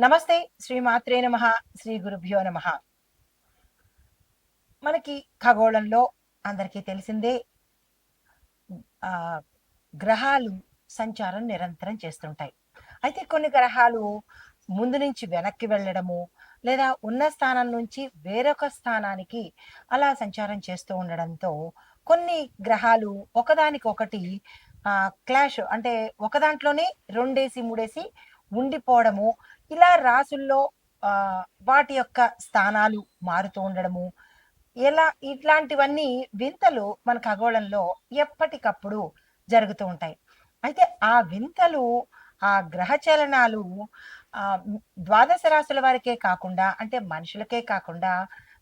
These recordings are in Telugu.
నమస్తే శ్రీ మాత్రే నమ శ్రీ గురుభ్యో నమ. మనకి ఖగోళంలో అందరికీ తెలిసిందే ఆ గ్రహాలు సంచారం నిరంతరం చేస్తుంటాయి. అయితే కొన్ని గ్రహాలు ముందు నుంచి వెనక్కి వెళ్ళడము లేదా ఉన్న స్థానం నుంచి వేరొక స్థానానికి అలా సంచారం చేస్తూ ఉండడంతో కొన్ని గ్రహాలు ఒకదానికొకటి ఆ క్లాష్ అంటే ఒక దాంట్లోనే రెండేసి మూడేసి ఉండిపోవడము ఇలా రాసుల్లో వాటి యొక్క స్థానాలు మారుతూ ఉండడము ఎలా ఇట్లాంటివన్నీ వింతలు మన ఖగోళంలో ఎప్పటికప్పుడు జరుగుతూ ఉంటాయి. అయితే ఆ వింతలు ఆ గ్రహ చలనాలు ద్వాదశ రాశుల వారికే కాకుండా అంటే మనుషులకే కాకుండా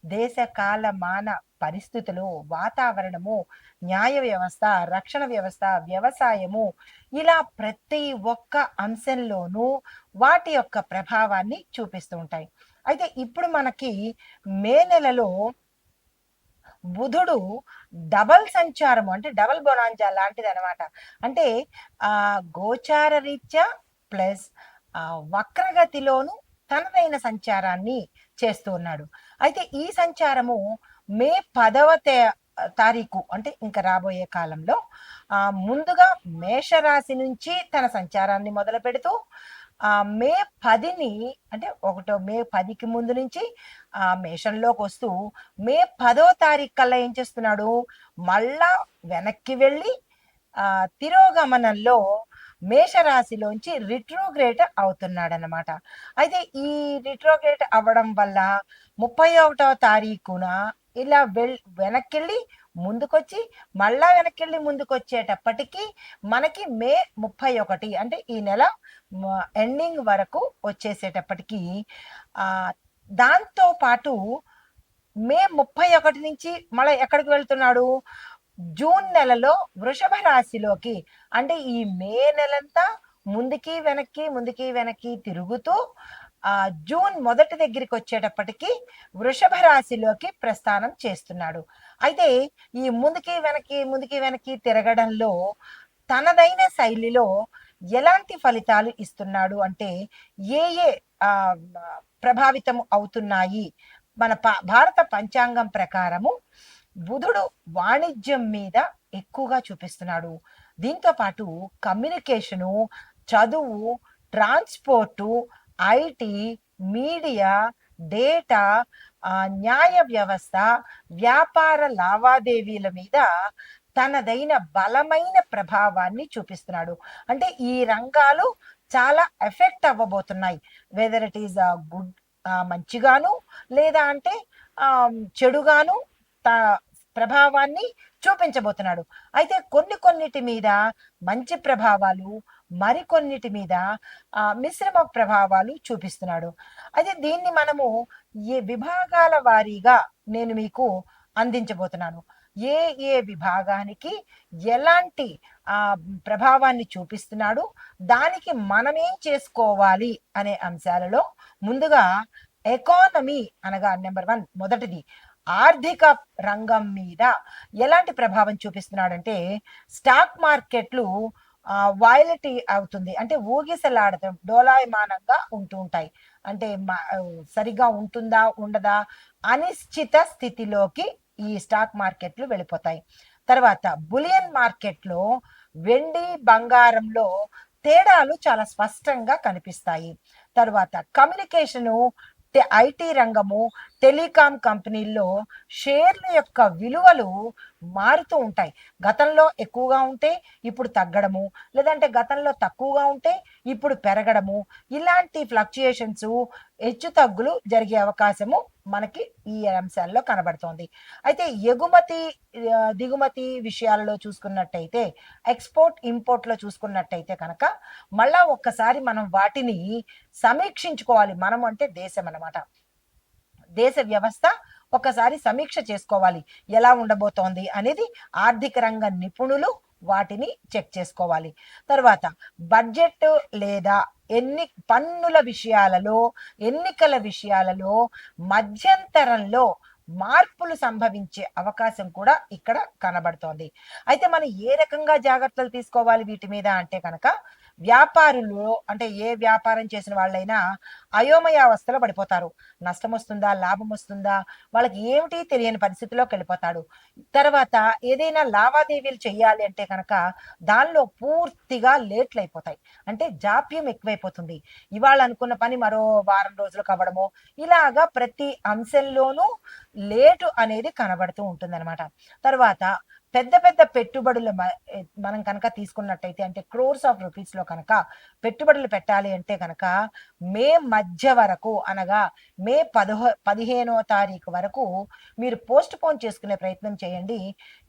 దేశ కాల మాన పరిస్థితులు వాతావరణము న్యాయ వ్యవస్థ రక్షణ వ్యవస్థ వ్యవసాయము ఇలా ప్రతి ఒక్క అంశంలోనూ వాటి యొక్క ప్రభావాన్ని చూపిస్తూ ఉంటాయి. అయితే ఇప్పుడు మనకి మే నెలలో బుధుడు డబల్ సంచారము అంటే డబల్ బొనాంజా లాంటిది అనమాట అంటే ఆ గోచార రీత్యా ప్లస్ ఆ వక్రగతిలోను తనదైన సంచారాన్ని చేస్తూ ఉన్నాడు. అయితే ఈ సంచారము మే పదవ తే- తారీఖు అంటే ఇంకా రాబోయే కాలంలో ముందుగా మేషరాశి నుంచి తన సంచారాన్ని మొదలు పెడుతూ మే పదిని అంటే ఒకటో మే పదికి ముందు నుంచి ఆ మేషంలోకి వస్తూ మే పదో తారీఖు కల్లా ఏం చేస్తున్నాడు? మళ్ళా వెనక్కి వెళ్ళి ఆ తిరోగమనంలో మేషరాశిలోంచి రిట్రోగ్రేట్ అవుతున్నాడనమాట అయితే ఈ రిట్రోగ్రేట్ అవ్వడం వల్ల ముప్పై ఒకటవ తారీఖున ఇలా వెల్ వెనక్కెళ్ళి ముందుకొచ్చి మళ్ళా వెనక్కెళ్ళి ముందుకొచ్చేటప్పటికీ మనకి మే ముప్పై ఒకటి అంటే ఈ నెల ఎండింగ్ వరకు వచ్చేసేటప్పటికీ దాంతో పాటు మే ముప్పై ఒకటి నుంచి మళ్ళీ ఎక్కడికి వెళ్తున్నాడు? జూన్ నెలలో వృషభ రాశిలోకి అంటే ఈ మే నెలంతా ముందుకి వెనక్కి ముందుకి వెనక్కి తిరుగుతూ ఆ జూన్ మొదటి దగ్గరికి వచ్చేటప్పటికి వృషభ రాశిలోకి ప్రస్థానం చేస్తున్నాడు. అయితే ఈ ముందుకి వెనక్కి ముందుకి వెనక్కి తిరగడంలో తనదైన శైలిలో ఎలాంటి ఫలితాలు ఇస్తున్నాడు? అంటే ఏ ఏ ప్రభావితం అవుతున్నాయి? మన భారత పంచాంగం ప్రకారము బుధుడు వాణిజ్యం మీద ఎక్కువగా చూపిస్తున్నాడు. దీంతో పాటు కమ్యూనికేషను చదువు ట్రాన్స్పోర్టు ఐటీ మీడియా డేటా న్యాయ వ్యవస్థ వ్యాపార లావాదేవీల మీద తనదైన బలమైన ప్రభావాన్ని చూపిస్తున్నాడు. అంటే ఈ రంగాలు చాలా ఎఫెక్ట్ అవ్వబోతున్నాయి. వెదర్ ఇట్ ఈస్ గుడ్ మంచిగాను లేదా అంటే చెడుగాను త- ప్రభావాన్ని చూపించబోతున్నాడు. అయితే కొన్ని కొన్నిటి మీద మంచి ప్రభావాలు మరికొన్నిటి మీద మిశ్రమ ప్రభావాలు చూపిస్తున్నాడు. అయితే దీన్ని మనము ఏ విభాగాల వారీగా నేను మీకు అందించబోతున్నాను? ఏ ఏ విభాగానికి ఎలాంటి ఆ ప్రభావాన్ని చూపిస్తున్నాడు? దానికి మనమేం చేసుకోవాలి అనే అంశాలలో ముందుగా ఎకానమీ అనగా నెంబర్ వన్ మొదటిది. ఆర్థిక రంగం మీద ఎలాంటి ప్రభావం చూపిస్తున్నాడంటే స్టాక్ మార్కెట్లు వాయిలిటీ అవుతుంది. అంటే ఊగిసలాడటం డోలాయమానంగా ఉంటూ ఉంటాయి. అంటే మా- సరిగా ఉంటుందా ఉండదా అనిశ్చిత స్థితిలోకి ఈ స్టాక్ మార్కెట్లు వెళ్ళిపోతాయి. తర్వాత బులియన్ మార్కెట్లో వెండి బంగారంలో తేడాలు చాలా స్పష్టంగా కనిపిస్తాయి. తర్వాత కమ్యూనికేషను ఐటీ రంగము టెలికాం కంపెనీల్లో షేర్ల యొక్క విలువలు మారుతూ ఉంటాయి. గతంలో ఎక్కువగా ఉంటే ఇప్పుడు తగ్గడము లేదంటే గతంలో తక్కువగా ఉంటే ఇప్పుడు పెరగడము. ఇలాంటి ఫ్లక్చుయేషన్స్ హెచ్చు తగ్గులు జరిగే అవకాశము మనకి ఈ అంశాల్లో కనబడుతోంది. అయితే ఎగుమతి దిగుమతి విషయాలలో చూసుకున్నట్టయితే ఎక్స్పోర్ట్ ఇంపోర్ట్లో చూసుకున్నట్టయితే కనుక మళ్ళా ఒక్కసారి మనం వాటిని సమీక్షించుకోవాలి. మనం అంటే దేశం అనమాట దేశ వ్యవస్థ ఒకసారి సమీక్ష చేసుకోవాలి. ఎలా ఉండబోతోంది అనేది ఆర్థిక రంగ నిపుణులు వాటిని చెక్ చేసుకోవాలి. తర్వాత బడ్జెట్ లేదా ఎన్ని పన్నుల విషయాలలో ఎన్నికల విషయాలలో మధ్యంతరంలో మార్పులు సంభవించే అవకాశం కూడా ఇక్కడ కనబడుతోంది. అయితే మనం ఏ రకంగా జాగ్రత్తలు తీసుకోవాలి వీటి మీద అంటే కనుక వ్యాపారులు అంటే ఏ వ్యాపారం చేసిన వాళ్ళైనా అయోమయ అవస్థలో పడిపోతారు. నష్టం వస్తుందా? లాభం వస్తుందా? వాళ్ళకి ఏమిటి తెలియని పరిస్థితిలోకి వెళ్ళిపోతాడు. తర్వాత ఏదైనా లావాదేవీలు చేయాలి అంటే కనుక దానిలో పూర్తిగా లేట్లు అయిపోతాయి. అంటే జాప్యం ఎక్కువైపోతుంది. ఇవాళ అనుకున్న పని మరో వారం రోజులకు అవ్వడము ఇలాగా ప్రతి అంశంలోనూ లేటు అనేది కనబడుతూ ఉంటుందన్నమాట. తర్వాత పెద్ద పెద్ద పెట్టుబడులు మ- మనం కనుక తీసుకున్నట్టయితే అంటే క్రోర్స్ ఆఫ్ రూపీస్లో కనుక పెట్టుబడులు పెట్టాలి అంటే కనుక మే మధ్య వరకు అనగా మే పదహో పదిహేనో తారీఖు వరకు మీరు పోస్ట్ పోన్ చేసుకునే ప్రయత్నం చేయండి.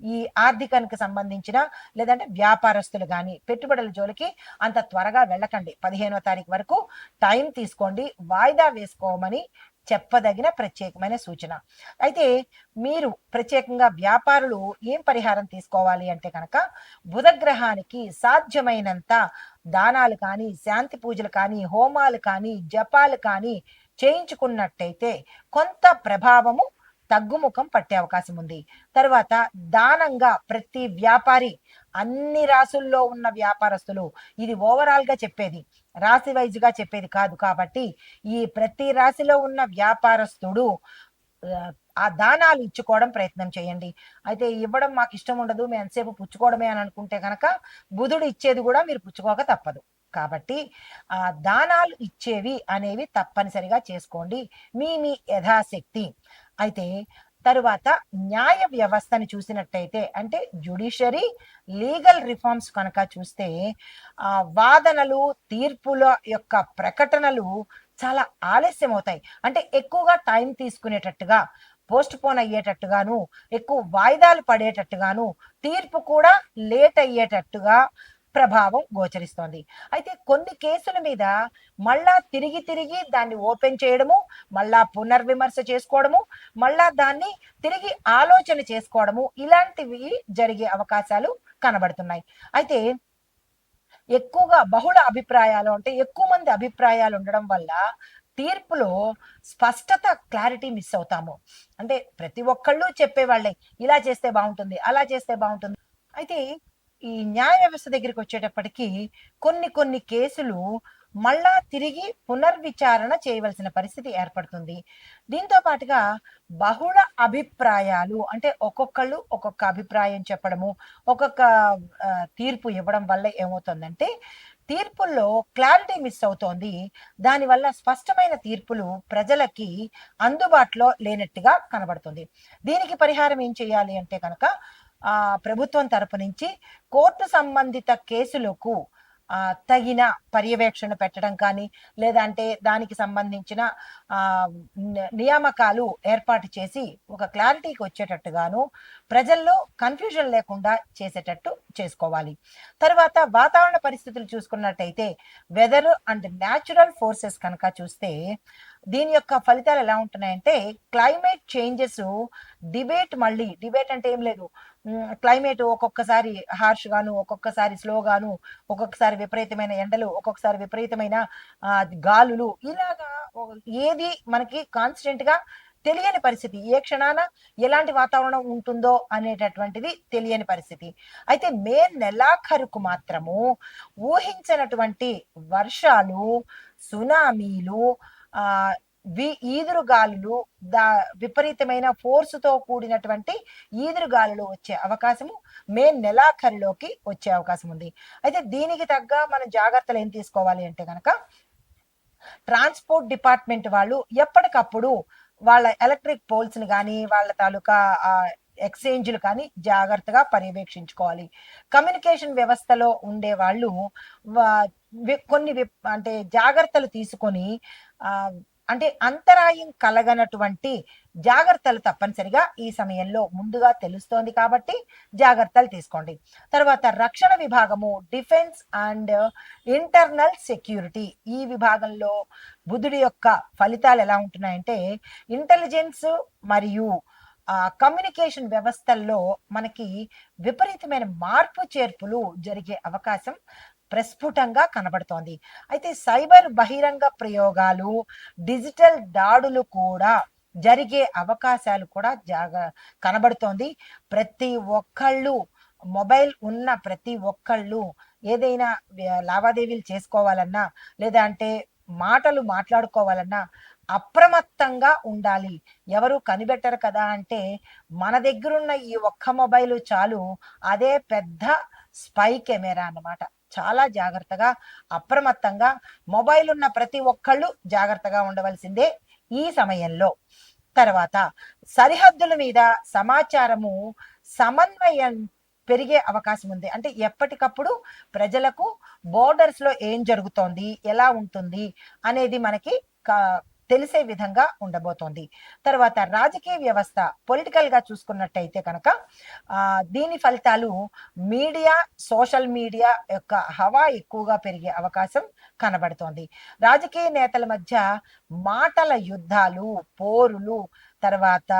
ఈ ఆర్థికానికి సంబంధించిన లేదంటే వ్యాపారస్తులు కానీ పెట్టుబడుల జోలికి అంత త్వరగా వెళ్ళకండి. పదిహేనో తారీఖు వరకు టైం తీసుకోండి. వాయిదా వేసుకోమని చెప్పదగిన ప్రత్యేకమైన సూచన. అయితే మీరు ప్రత్యేకంగా వ్యాపారులు ఏం పరిహారం తీసుకోవాలి అంటే కనుక బుధగ్రహానికి సాధ్యమైనంత దానాలు కానీ శాంతి పూజలు కానీ హోమాలు కానీ జపాలు కానీ చేయించుకున్నట్టయితే కొంత ప్రభావము తగ్గుముఖం పట్టే అవకాశం ఉంది. తర్వాత దానంగా ప్రతి వ్యాపారి అన్ని రాసుల్లో ఉన్న వ్యాపారస్తులు ఇది ఓవరాల్గా చెప్పేది. రాశి వైజ్గా చెప్పేది కాదు కాబట్టి ఈ ప్రతి రాశిలో ఉన్న వ్యాపారస్తుడు ఆ, ఆ దానాలు ఇచ్చుకోవడం ప్రయత్నం చేయండి. అయితే ఇవ్వడం మాకు ఇష్టం ఉండదు మేము ఎంతసేపు పుచ్చుకోవడమే అని అనుకుంటే కనుక బుధుడు ఇచ్చేది కూడా మీరు పుచ్చుకోక తప్పదు. కాబట్టి ఆ దానాలు ఇచ్చేవి అనేవి తప్పనిసరిగా చేసుకోండి. మీ మీ యథాశక్తి. అయితే తరువాత న్యాయ వ్యవస్థని చూసినట్టయితే అంటే జ్యుడిషరీ లీగల్ రిఫార్మ్స్ కనుక చూస్తే ఆ వాదనలు తీర్పుల యొక్క ప్రకటనలు చాలా ఆలస్యం అవుతాయి అంటే ఎక్కువగా టైం తీసుకునేటట్టుగా పోస్ట్ పోన్ అయ్యేటట్టుగాను ఎక్కువ వాయిదాలు పడేటట్టుగాను తీర్పు కూడా లేట్ అయ్యేటట్టుగా ప్రభావం గోచరిస్తోంది. అయితే కొన్ని కేసుల మీద మళ్ళా తిరిగి తిరిగి దాన్ని ఓపెన్ చేయడము మళ్ళా పునర్విమర్శ చేసుకోవడము మళ్ళా దాన్ని తిరిగి ఆలోచన చేసుకోవడము ఇలాంటివి జరిగే అవకాశాలు కనబడుతున్నాయి. అయితే ఎక్కువగా బహుళ అభిప్రాయాలు అంటే ఎక్కువ మంది అభిప్రాయాలు ఉండడం వల్ల తీర్పులో స్పష్టత క్లారిటీ మిస్ అవుతాము. అంటే ప్రతి ఒక్కళ్ళు చెప్పేవాళ్ళే ఇలా చేస్తే బాగుంటుంది అలా చేస్తే బాగుంటుంది. అయితే ఈ న్యాయ వ్యవస్థ దగ్గరికి వచ్చేటప్పటికి కొన్ని కొన్ని కేసులు మళ్ళా తిరిగి పునర్విచారణ చేయవలసిన పరిస్థితి ఏర్పడుతుంది. దీంతో పాటుగా బహుళ అభిప్రాయాలు అంటే ఒక్కొక్కళ్ళు ఒక్కొక్క అభిప్రాయం చెప్పడము ఒక్కొక్క తీర్పు ఇవ్వడం వల్ల ఏమవుతుందంటే తీర్పుల్లో క్లారిటీ మిస్ అవుతోంది. దానివల్ల స్పష్టమైన తీర్పులు ప్రజలకి అందుబాటులో లేనట్టుగా కనబడుతుంది. దీనికి పరిహారం ఏం చేయాలి అంటే కనుక ప్రభుత్వం తరపు నుంచి కోర్టు సంబంధిత కేసులకు తగిన పర్యవేక్షణ పెట్టడం కానీ లేదంటే దానికి సంబంధించిన నియామకాలు ఏర్పాటు చేసి ఒక క్లారిటీకి వచ్చేటట్టుగాను ప్రజల్లో కన్ఫ్యూజన్ లేకుండా చేసేటట్టు చేసుకోవాలి. తర్వాత వాతావరణ పరిస్థితులు చూసుకున్నట్టయితే వెదర్ అండ్ న్యాచురల్ ఫోర్సెస్ కనుక చూస్తే దీని యొక్క ఫలితాలు ఎలా ఉంటున్నాయంటే క్లైమేట్ చేంజెస్ డిబేట్ మళ్ళీ డిబేట్ అంటే ఏం లేదు. క్లైమేట్ ఒక్కొక్కసారి హార్ష్ గాను ఒక్కొక్కసారి స్లో గాను ఒక్కొక్కసారి విపరీతమైన ఎండలు ఒక్కొక్కసారి విపరీతమైన గాలులు ఇలాగా ఏది మనకి కాన్స్టెంట్గా తెలియని పరిస్థితి. ఏ క్షణాన ఎలాంటి వాతావరణం ఉంటుందో అనేటటువంటిది తెలియని పరిస్థితి. అయితే మే నెలాఖరుకు మాత్రము ఊహించినటువంటి వర్షాలు సునామీలు ఆ వి ఈదురుగాలులు దా విపరీతమైన ఫోర్స్తో కూడినటువంటి కూడినటువంటి ఈదురుగాలులు వచ్చే అవకాశము మే నెలాఖరులోకి వచ్చే అవకాశం ఉంది. అయితే దీనికి తగ్గ మనం జాగ్రత్తలు ఏం తీసుకోవాలి అంటే కనుక ట్రాన్స్పోర్ట్ డిపార్ట్మెంట్ వాళ్ళు ఎప్పటికప్పుడు వాళ్ళ ఎలక్ట్రిక్ పోల్స్ని కానీ వాళ్ళ తాలూకా ఎక్స్చేంజ్లు కానీ జాగ్రత్తగా పర్యవేక్షించుకోవాలి. కమ్యూనికేషన్ వ్యవస్థలో ఉండే వాళ్ళు కొన్ని వి- అంటే జాగ్రత్తలు తీసుకొని అంటే అంతరాయం కలగనటువంటి జాగ్రత్తలు తప్పనిసరిగా ఈ సమయంలో ముందుగా తెలుస్తోంది కాబట్టి జాగ్రత్తలు తీసుకోండి. తర్వాత రక్షణ విభాగము డిఫెన్స్ అండ్ ఇంటర్నల్ సెక్యూరిటీ. ఈ విభాగంలో బుధుడి యొక్క ఫలితాలు ఎలా ఉంటున్నాయంటే ఇంటెలిజెన్స్ మరియు కమ్యూనికేషన్ వ్యవస్థల్లో మనకి విపరీతమైన మార్పు చేర్పులు జరిగే అవకాశం ప్రస్ఫుటంగా కనబడుతోంది. అయితే సైబర్ బహిరంగ ప్రయోగాలు డిజిటల్ దాడులు కూడా జరిగే అవకాశాలు కూడా జాగ కనబడుతోంది. ప్రతి ఒక్కళ్ళు మొబైల్ ఉన్న ప్రతి ఒక్కళ్ళు ఏదైనా లావాదేవీలు చేసుకోవాలన్నా లేదా అంటే మాటలు మాట్లాడుకోవాలన్నా అప్రమత్తంగా ఉండాలి. ఎవరు కనిపెట్టరు కదా అంటే మన దగ్గరున్న ఈ ఒక్క మొబైల్ చాలు అదే పెద్ద స్పై కెమెరా అన్నమాట. చాలా జాగ్రత్తగా అప్రమత్తంగా మొబైల్ ఉన్న ప్రతి ఒక్కళ్ళు జాగ్రత్తగా ఉండవలసిందే ఈ సమయంలో. తర్వాత సరిహద్దుల మీద సమాచారము సమన్వయం పెరిగే అవకాశం ఉంది. అంటే ఎప్పటికప్పుడు ప్రజలకు బోర్డర్స్లో ఏం జరుగుతోంది ఎలా ఉంటుంది అనేది మనకి తెలిసే విధంగా ఉండబోతోంది. తర్వాత రాజకీయ వ్యవస్థ పొలిటికల్గా చూసుకున్నట్టయితే కనుక దీని ఫలితాలు మీడియా సోషల్ మీడియా యొక్క హవా ఎక్కువగా పెరిగే అవకాశం కనబడుతోంది. రాజకీయ నేతల మధ్య మాటల యుద్ధాలు పోరులు తర్వాత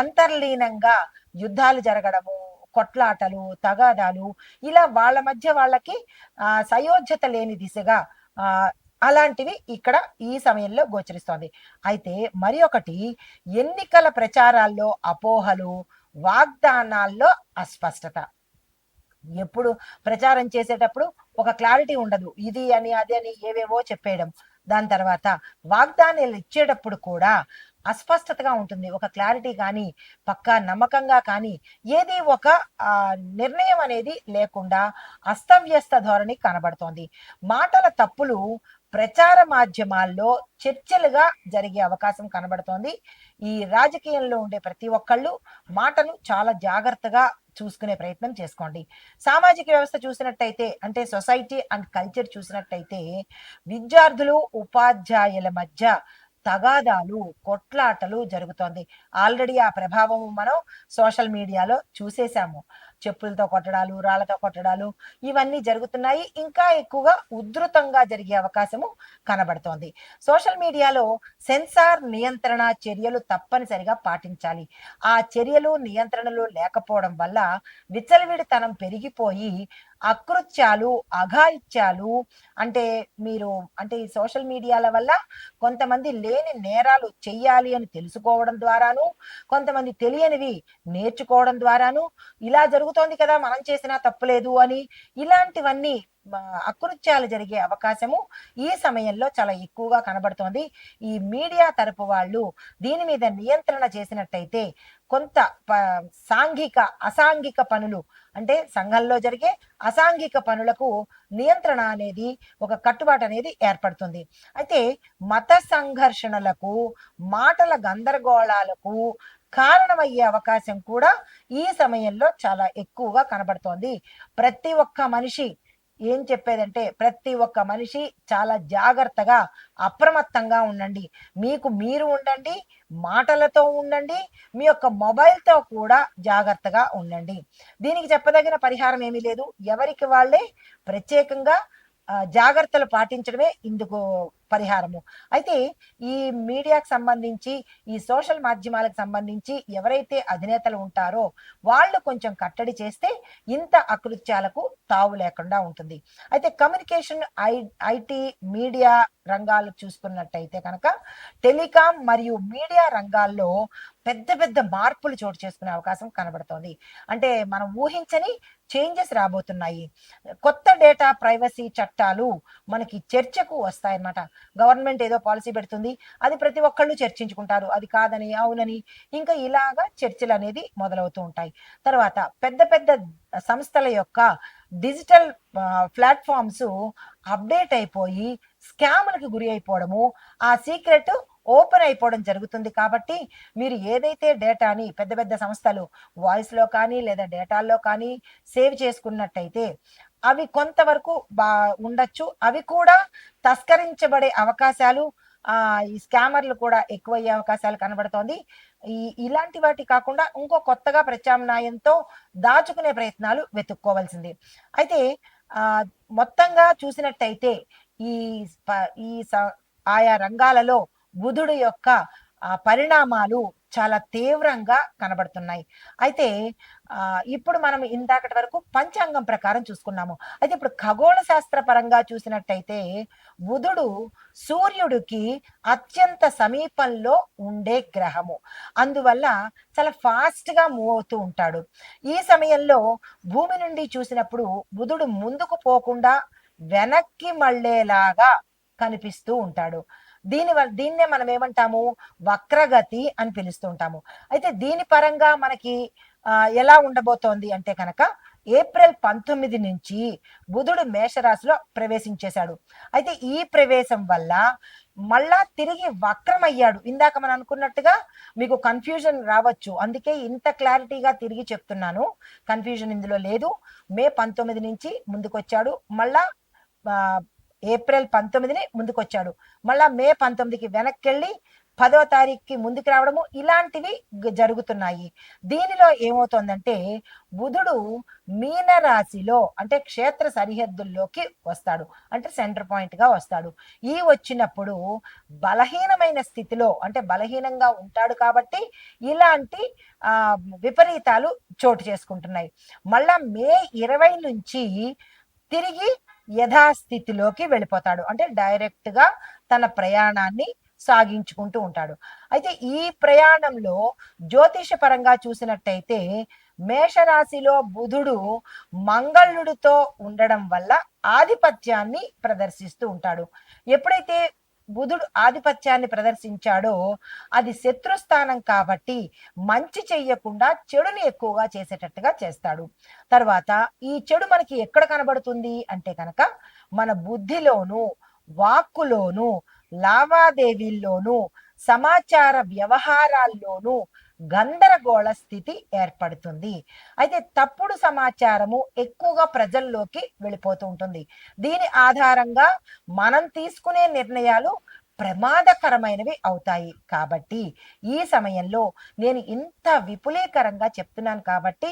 అంతర్లీనంగా యుద్ధాలు జరగడము కొట్లాటలు తగాదాలు ఇలా వాళ్ళ మధ్య వాళ్ళకి ఆ సయోధ్యత లేని దిశగా ఆ అలాంటివి ఇక్కడ ఈ సమయంలో గోచరిస్తోంది. అయితే మరి ఒకటి ఎన్నికల ప్రచారాల్లో అపోహలు వాగ్దానాల్లో అస్పష్టత. ఎప్పుడు ప్రచారం చేసేటప్పుడు ఒక క్లారిటీ ఉండదు. ఇది అని అది అని ఏవేవో చెప్పేయడం. దాని తర్వాత వాగ్దానాలు ఇచ్చేటప్పుడు కూడా అస్పష్టతగా ఉంటుంది. ఒక క్లారిటీ కానీ పక్కా నమ్మకంగా కానీ ఏది ఒక నిర్ణయం అనేది లేకుండా అస్తవ్యస్త ధోరణి కనబడుతోంది. మాటల తప్పులు ప్రచార మాధ్యమాల్లో చర్చలుగా జరిగే అవకాశం కనబడుతోంది. ఈ రాజకీయంలో ఉండే ప్రతి ఒక్కళ్ళు మాటను చాలా జాగ్రత్తగా చూసుకునే ప్రయత్నం చేసుకోండి. సామాజిక వ్యవస్థ చూసినట్టయితే అంటే సొసైటీ అండ్ కల్చర్ చూసినట్టయితే విద్యార్థులు ఉపాధ్యాయుల మధ్య తగాదాలు కొట్లాటలు జరుగుతోంది. ఆల్రెడీ ఆ ప్రభావం మనం సోషల్ మీడియాలో చూసేశాము. చెప్పులతో కొట్టడాలు రాళ్ళతో కొట్టడాలు ఇవన్నీ జరుగుతున్నాయి. ఇంకా ఎక్కువగా ఉధృతంగా జరిగే అవకాశము కనబడుతోంది. సోషల్ మీడియాలో సెన్సార్ నియంత్రణ చర్యలు తప్పనిసరిగా పాటించాలి. ఆ చర్యలు నియంత్రణలు లేకపోవడం వల్ల విచ్చలవిడితనం పెరిగిపోయి అకృత్యాలు అఘాయిత్యాలు అంటే మీరు అంటే ఈ సోషల్ మీడియాల వల్ల కొంతమంది లేని నేరాలు చెయ్యాలి అని తెలుసుకోవడం ద్వారాను కొంతమంది తెలియనివి నేర్చుకోవడం ద్వారాను ఇలా జరుగుతోంది కదా మనం చేసినా తప్పులేదు అని ఇలాంటివన్నీ అకృత్యాలు జరిగే అవకాశము ఈ సమయంలో చాలా ఎక్కువగా కనబడుతోంది. ఈ మీడియా తరపు వాళ్ళు దీని మీద నియంత్రణ చేసినట్టయితే కొంత ప- సాంఘిక అసాంఘిక పనులు అంటే సంఘంలో జరిగే అసాంఘిక పనులకు నియంత్రణ అనేది ఒక కట్టుబాటు అనేది ఏర్పడుతుంది. అయితే మత సంఘర్షణలకు మాటల గందరగోళాలకు కారణమయ్యే అవకాశం కూడా ఈ సమయంలో చాలా ఎక్కువగా కనబడుతోంది. ప్రతి ఒక్క మనిషి ఏం చెప్పేదంటే ప్రతి ఒక్క మనిషి చాలా జాగ్రత్తగా అప్రమత్తంగా ఉండండి. మీకు మీరు ఉండండి మాటలతో ఉండండి మీ యొక్క మొబైల్తో కూడా జాగ్రత్తగా ఉండండి. దీనికి చెప్పదగిన పరిహారం ఏమీ లేదు. ఎవరికి వాళ్ళే ప్రత్యేకంగా జాగ్రత్తలు పాటించడమే ఇందుకు పరిహారము. అయితే ఈ మీడియాకు సంబంధించి ఈ సోషల్ మాధ్యమాలకు సంబంధించి ఎవరైతే అధినేతలు ఉంటారో వాళ్ళు కొంచెం కట్టడి చేస్తే ఇంత అకృత్యాలకు తావు లేకుండా ఉంటుంది. అయితే కమ్యూనికేషన్ ఐ ఐటీ మీడియా రంగాలు చూసుకున్నట్టయితే కనుక టెలికాం మరియు మీడియా రంగాల్లో పెద్ద పెద్ద మార్పులు చోటు చేసుకునే అవకాశం కనబడుతోంది. అంటే మనం ఊహించని చేంజెస్ రాబోతున్నాయి. కొత్త డేటా ప్రైవసీ చట్టాలు మనకి చర్చకు వస్తాయన్నమాట. గవర్నమెంట్ ఏదో పాలసీ పెడుతుంది అది ప్రతి ఒక్కళ్ళు చర్చించుకుంటారు. అది కాదని అవునని ఇంకా ఇలాగా చర్చలు అనేది మొదలవుతూ ఉంటాయి. తర్వాత పెద్ద పెద్ద సంస్థల యొక్క డిజిటల్ ప్లాట్ఫామ్స్ అప్డేట్ అయిపోయి స్కామ్లకు గురి అయిపోవడము ఆ సీక్రెట్ ఓపెన్ అయిపోవడం జరుగుతుంది కాబట్టి మీరు ఏదైతే డేటాని పెద్ద పెద్ద సంస్థలు వాయిస్లో కానీ లేదా డేటాల్లో కానీ సేవ్ చేసుకున్నట్టయితే అవి కొంతవరకు బా ఉండొచ్చు. అవి కూడా తస్కరించబడే అవకాశాలు ఈ స్కామర్లు కూడా ఎక్కువయ్యే అవకాశాలు కనబడుతోంది. ఈ ఇలాంటి వాటి కాకుండా ఇంకో కొత్తగా ప్రత్యామ్నాయంతో దాచుకునే ప్రయత్నాలు వెతుక్కోవాల్సింది. అయితే ఆ మొత్తంగా చూసినట్టయితే ఈ ఈ స- ఆయా రంగాలలో బుధుడు యొక్క పరిణామాలు చాలా తీవ్రంగా కనబడుతున్నాయి. అయితే ఇప్పుడు మనం ఇందాకటి వరకు పంచాంగం ప్రకారం చూసుకున్నాము. అయితే ఇప్పుడు ఖగోళ శాస్త్ర పరంగా చూసినట్టయితే బుధుడు సూర్యుడికి అత్యంత సమీపంలో ఉండే గ్రహము. అందువల్ల చాలా ఫాస్ట్గా మూవ్ అవుతూ ఉంటాడు. ఈ సమయంలో భూమి నుండి చూసినప్పుడు బుధుడు ముందుకు పోకుండా వెనక్కి మళ్ళేలాగా కనిపిస్తూ ఉంటాడు. దీని దీన్నే మనం ఏమంటాము? వక్రగతి అని పిలుస్తూ ఉంటాము అయితే దీని పరంగా మనకి ఎలా ఉండబోతోంది అంటే కనుక ఏప్రిల్ పంతొమ్మిది నుంచి బుధుడు మేషరాశిలో ప్రవేశించేశాడు. అయితే ఈ ప్రవేశం వల్ల మళ్ళా తిరిగి వక్రమయ్యాడు. ఇందాక మనం అనుకున్నట్టుగా మీకు కన్ఫ్యూజన్ రావచ్చు. అందుకే ఇంత క్లారిటీగా తిరిగి చెప్తున్నాను. కన్ఫ్యూజన్ ఇందులో లేదు. మే పంతొమ్మిది నుంచి ముందుకొచ్చాడు. మళ్ళా ఏప్రిల్ పంతొమ్మిదిని ముందుకొచ్చాడు. మళ్ళా మే పంతొమ్మిదికి వెనక్కి వెళ్ళి పదో తారీఖుకి ముందుకు రావడము ఇలాంటివి జరుగుతున్నాయి. దీనిలో ఏమవుతోందంటే బుధుడు మీన రాశిలో అంటే క్షేత్ర సరిహద్దుల్లోకి వస్తాడు. అంటే సెంటర్ పాయింట్గా వస్తాడు. ఈ వచ్చినప్పుడు బలహీనమైన స్థితిలో అంటే బలహీనంగా ఉంటాడు కాబట్టి ఇలాంటి విపరీతాలు చోటు చేసుకుంటున్నాయి. మళ్ళా మే ఇరవై నుంచి తిరిగి యథాస్థితిలోకి వెళ్ళిపోతాడు. అంటే డైరెక్ట్గా తన ప్రయాణాన్ని సాగించుకుంటూ ఉంటాడు. అయితే ఈ ప్రయాణంలో జ్యోతిష పరంగా చూసినట్టయితే మేషరాశిలో బుధుడు మంగళుడితో ఉండడం వల్ల ఆధిపత్యాన్ని ప్రదర్శిస్తూ ఉంటాడు. ఎప్పుడైతే బుధుడు ఆధిపత్యాన్ని ప్రదర్శించాడో అది శత్రుస్థానం కాబట్టి మంచి చెయ్యకుండా చెడుని ఎక్కువగా చేసేటట్టుగా చేస్తాడు. తర్వాత ఈ చెడు మనకి ఎక్కడ కనబడుతుంది అంటే కనుక మన బుద్ధిలోను వాక్కులోను లావాదేవీల్లోనూ సమాచార వ్యవహారాల్లోనూ గందరగోళ స్థితి ఏర్పడుతుంది. అయితే తప్పుడు సమాచారము ఎక్కువగా ప్రజల్లోకి వెళ్ళిపోతూ ఉంటుంది. దీని ఆధారంగా మనం తీసుకునే నిర్ణయాలు ప్రమాదకరమైనవి అవుతాయి. కాబట్టి ఈ సమయంలో నేను ఇంత విపులీకరంగా చెప్తున్నాను కాబట్టి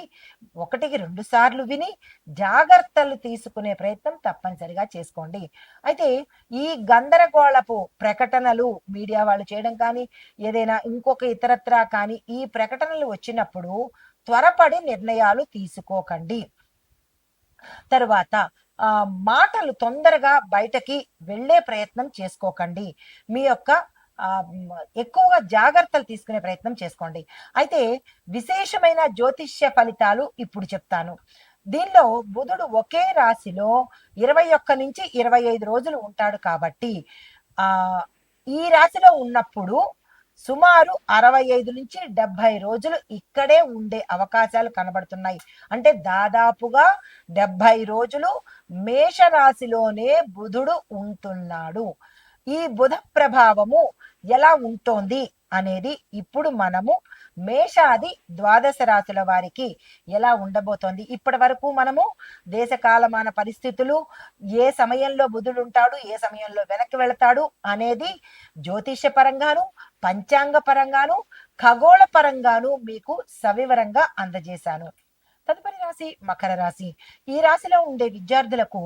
ఒకటికి రెండు సార్లు విని జాగ్రత్తలు తీసుకునే ప్రయత్నం తప్పనిసరిగా చేసుకోండి. అయితే ఈ గందరగోళపు ప్రకటనలు మీడియా వాళ్ళు చేయడం కానీ ఏదైనా ఇంకొక ఇతరత్రా కానీ ఈ ప్రకటనలు వచ్చినప్పుడు త్వరపడి నిర్ణయాలు తీసుకోకండి. తరువాత మాటలు తొందరగా బయటకి వెళ్ళే ప్రయత్నం చేసుకోకండి. మీ యొక్క ఎక్కువగా జాగ్రత్తలు తీసుకునే ప్రయత్నం చేసుకోండి. అయితే విశేషమైన జ్యోతిష్య ఫలితాలు ఇప్పుడు చెప్తాను. దీనిలో బుధుడు ఒకే రాశిలో ఇరవై ఒక్క నుంచి ఇరవై ఐదు రోజులు ఉంటాడు కాబట్టి ఆ ఈ రాశిలో ఉన్నప్పుడు సుమారు అరవై ఐదు నుంచి డెబ్బై రోజులు ఇక్కడే ఉండే అవకాశాలు కనబడుతున్నాయి. అంటే దాదాపుగా డెబ్బై రోజులు మేషరాశిలోనే బుధుడు ఉంటున్నాడు. ఈ బుధ ప్రభావము ఎలా ఉంటోంది అనేది ఇప్పుడు మనము మేషాది ద్వాదశ రాశుల వారికి ఎలా ఉండబోతోంది? ఇప్పటి వరకు మనము దేశకాలమాన పరిస్థితులు ఏ సమయంలో బుధుడు ఉంటాడు ఏ సమయంలో వెనక్కి వెళతాడు అనేది జ్యోతిష్య పరంగాను పంచాంగ పరంగాను ఖగోళ పరంగాను మీకు సవివరంగా అందజేశాను. తదుపరి రాశి మకర రాశి. ఈ రాశిలో ఉండే విద్యార్థులకు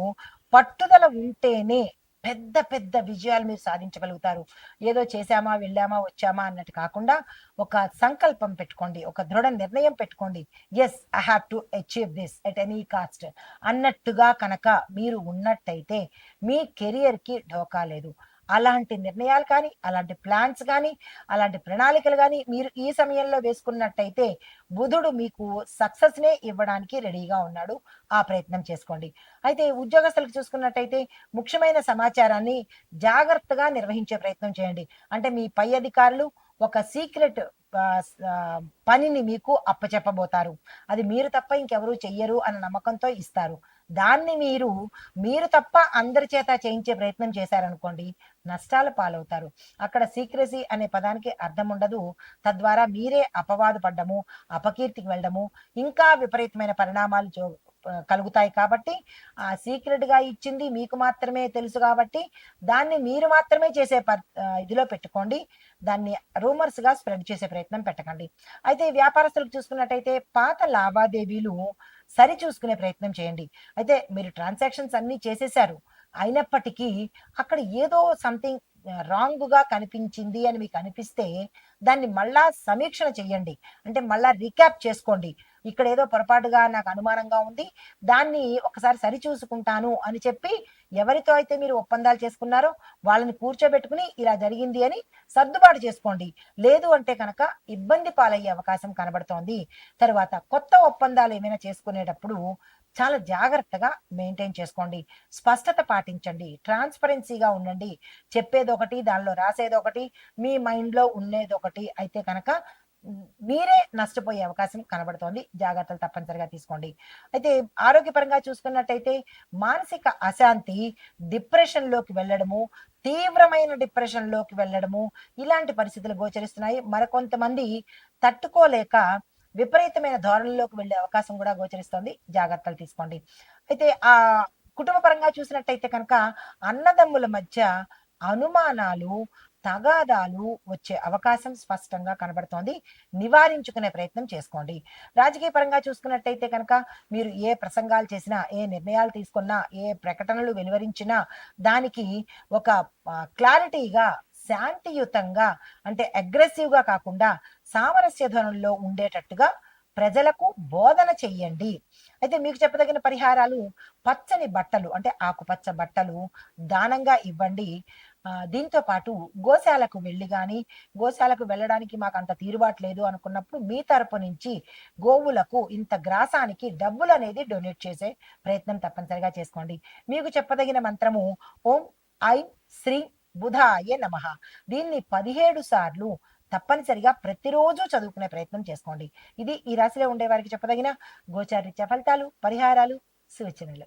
పట్టుదల ఉంటేనే పెద్ద పెద్ద విజయాలు మీరు సాధించగలుగుతారు. ఏదో చేశామా వెళ్ళామా వచ్చామా అన్నట్టు కాకుండా ఒక సంకల్పం పెట్టుకోండి ఒక దృఢ నిర్ణయం పెట్టుకోండి. Yes I have to achieve this at any cost అన్నట్టుగా కనుక మీరు ఉన్నట్టయితే మీ కెరియర్కి ఢోకా లేదు. అలాంటి నిర్ణయాలు కానీ అలాంటి ప్లాన్స్ కానీ అలాంటి ప్రణాళికలు కానీ మీరు ఈ సమయంలో వేసుకున్నట్టయితే బుధుడు మీకు సక్సెస్ నే ఇవ్వడానికి రెడీగా ఉన్నాడు. ఆ ప్రయత్నం చేసుకోండి. అయితే ఉద్యోగస్తులకు చూసుకున్నట్టయితే ముఖ్యమైన సమాచారాన్ని జాగ్రత్తగా నిర్వహించే ప్రయత్నం చేయండి. అంటే మీ పై అధికారులు ఒక సీక్రెట్ పనిని మీకు అప్పచెప్పబోతారు. అది మీరు తప్ప ఇంకెవరూ చెయ్యరు అన్న నమ్మకంతో ఇస్తారు. దాన్ని మీరు మీరు తప్ప అందరి చేత చేయించే ప్రయత్నం చేశారనుకోండి నష్టాల పాలవుతారు. అక్కడ సీక్రసీ అనే పదానికి అర్థం ఉండదు. తద్వారా మీరే అపవాదు పడ్డము అపకీర్తికి వెళ్ళడము ఇంకా విపరీతమైన పరిణామాలు చో- కలుగుతాయి కాబట్టి ఆ సీక్రెట్గా ఇచ్చింది మీకు మాత్రమే తెలుసు కాబట్టి దాన్ని మీరు మాత్రమే చేసే ఇదిలో పెట్టుకోండి. దాన్ని రూమర్స్గా స్ప్రెడ్ చేసే ప్రయత్నం పెట్టకండి. అయితే వ్యాపారస్తులకు చూసుకున్నట్టయితే పాత లావాదేవీలు సరి చూసుకునే ప్రయత్నం చేయండి. అయితే మీరు ట్రాన్సాక్షన్స్ అన్ని చేసేసారు అయినప్పటికీ అక్కడ ఏదో సంథింగ్ రాంగ్గా కనిపించింది అని మీకు అనిపిస్తే దాన్ని మళ్ళా సమీక్షణ చెయ్యండి. అంటే మళ్ళా రీక్యాప్ చేసుకోండి. ఇక్కడ ఏదో పొరపాటుగా నాకు అనుమానంగా ఉంది. దాన్ని ఒకసారి సరిచూసుకుంటాను అని చెప్పి ఎవరితో అయితే మీరు ఒప్పందాలు చేసుకున్నారో వాళ్ళని కూర్చోబెట్టుకుని ఇలా జరిగింది అని సర్దుబాటు చేసుకోండి. లేదు అంటే కనుక ఇబ్బంది పాలయ్యే అవకాశం కనబడుతోంది. తర్వాత కొత్త ఒప్పందాలు ఏమైనా చేసుకునేటప్పుడు చాలా జాగ్రత్తగా మెయింటైన్ చేసుకోండి. స్పష్టత పాటించండి. ట్రాన్స్పరెన్సీగా ఉండండి. చెప్పేది ఒకటి దానిలో రాసేది ఒకటి మీ మైండ్లో ఉండేది ఒకటి అయితే కనుక మీరే నష్టపోయే అవకాశం కనబడుతోంది. జాగ్రత్తలు తప్పనిసరిగా తీసుకోండి. అయితే ఆరోగ్యపరంగా చూసుకున్నట్టయితే మానసిక అశాంతి డిప్రెషన్లోకి వెళ్ళడము తీవ్రమైన డిప్రెషన్లోకి వెళ్ళడము ఇలాంటి పరిస్థితులు గోచరిస్తున్నాయి. మరికొంతమంది తట్టుకోలేక విపరీతమైన ధోరణిలోకి వెళ్ళే అవకాశం కూడా గోచరిస్తోంది. జాగ్రత్తలు తీసుకోండి. అయితే ఆ కుటుంబ పరంగా చూసినట్టయితే కనుక అన్నదమ్ముల మధ్య అనుమానాలు తగాదాలు వచ్చే అవకాశం స్పష్టంగా కనబడుతోంది. నివారించుకునే ప్రయత్నం చేసుకోండి. రాజకీయ పరంగా చూసుకున్నట్టయితే కనుక మీరు ఏ ప్రసంగాలు చేసినా ఏ నిర్ణయాలు తీసుకున్నా ఏ ప్రకటనలు వెలువరించినా దానికి ఒక క్లారిటీగా శాంతియుతంగా అంటే అగ్రెసివ్గా కాకుండా సామరస్య ఉండేటట్టుగా ప్రజలకు బోధన చెయ్యండి. అయితే మీకు చెప్పదగిన పరిహారాలు పచ్చని బట్టలు అంటే ఆకుపచ్చ బట్టలు దానంగా ఇవ్వండి. దీంతో పాటు గోశాలకు వెళ్ళి కానీ గోశాలకు వెళ్ళడానికి మాకు అంత తీరుబాటు లేదు అనుకున్నప్పుడు మీ తరపు నుంచి గోవులకు ఇంత గ్రాసానికి డబ్బులు అనేది డొనేట్ చేసే ప్రయత్నం తప్పనిసరిగా చేసుకోండి. మీకు చెప్పదగిన మంత్రము ఓం ఐం శ్రీ బుధాయ నమః. దీన్ని పదిహేడు సార్లు తప్పనిసరిగా ప్రతిరోజు చదువుకునే ప్రయత్నం చేసుకోండి. ఇది ఈ రాశిలో ఉండే వారికి చెప్పదగిన గోచారిత్య ఫలితాలు పరిహారాలు సూచనలు